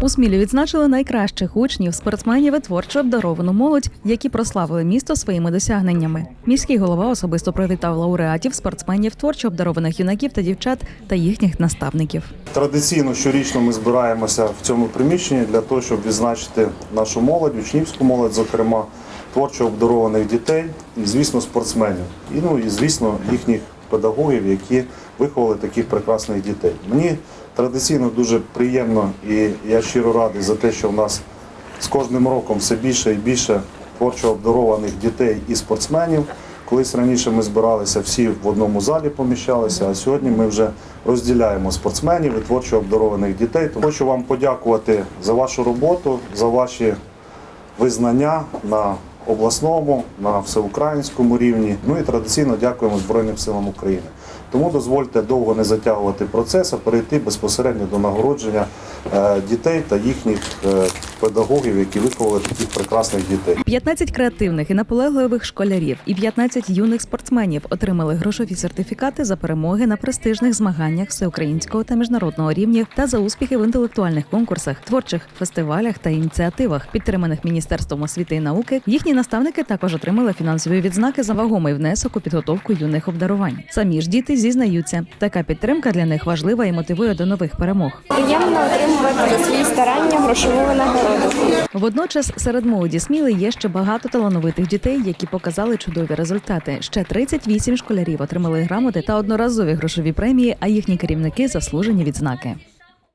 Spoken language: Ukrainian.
У Смілі відзначили найкращих учнів, спортсменів і творчо обдаровану молодь, які прославили місто своїми досягненнями. Міський голова особисто привітав лауреатів, спортсменів, творчо обдарованих юнаків та дівчат та їхніх наставників. Традиційно щорічно ми збираємося в цьому приміщенні для того, щоб відзначити нашу молодь, учнівську молодь, зокрема, творчо обдарованих дітей і, звісно, спортсменів. І, ну, і звісно, їхніх педагогів, які виховали таких прекрасних дітей. Мені традиційно дуже приємно і я щиро радий за те, що в нас з кожним роком все більше і більше творчо обдарованих дітей і спортсменів. Колись раніше ми збиралися всі в одному залі, поміщалися, а сьогодні ми вже розділяємо спортсменів і творчо обдарованих дітей. Тому хочу вам подякувати за вашу роботу, за ваші визнання на обласному, на всеукраїнському рівні. Ну і традиційно дякуємо Збройним силам України. Тому дозвольте довго не затягувати процес, а перейти безпосередньо до нагородження е, дітей та їхніх е, педагогів, які виховали таких прекрасних дітей. 15 креативних і наполегливих школярів і 15 юних спортсменів отримали грошові сертифікати за перемоги на престижних змаганнях всеукраїнського та міжнародного рівнів та за успіхи в інтелектуальних конкурсах, творчих фестивалях та ініціативах, підтриманих Міністерством освіти і науки. Їхні наставники також отримали фінансові відзнаки за вагомий внесок у підготовку юних обдарувань. Самі ж діти зізнаються, така підтримка для них важлива і мотивує до нових перемог. Приємно отримувати за свої старання грошову винагороду. Водночас серед молоді сміли є ще багато талановитих дітей, які показали чудові результати. Ще 38 школярів отримали грамоти та одноразові грошові премії, а їхні керівники заслужені відзнаки.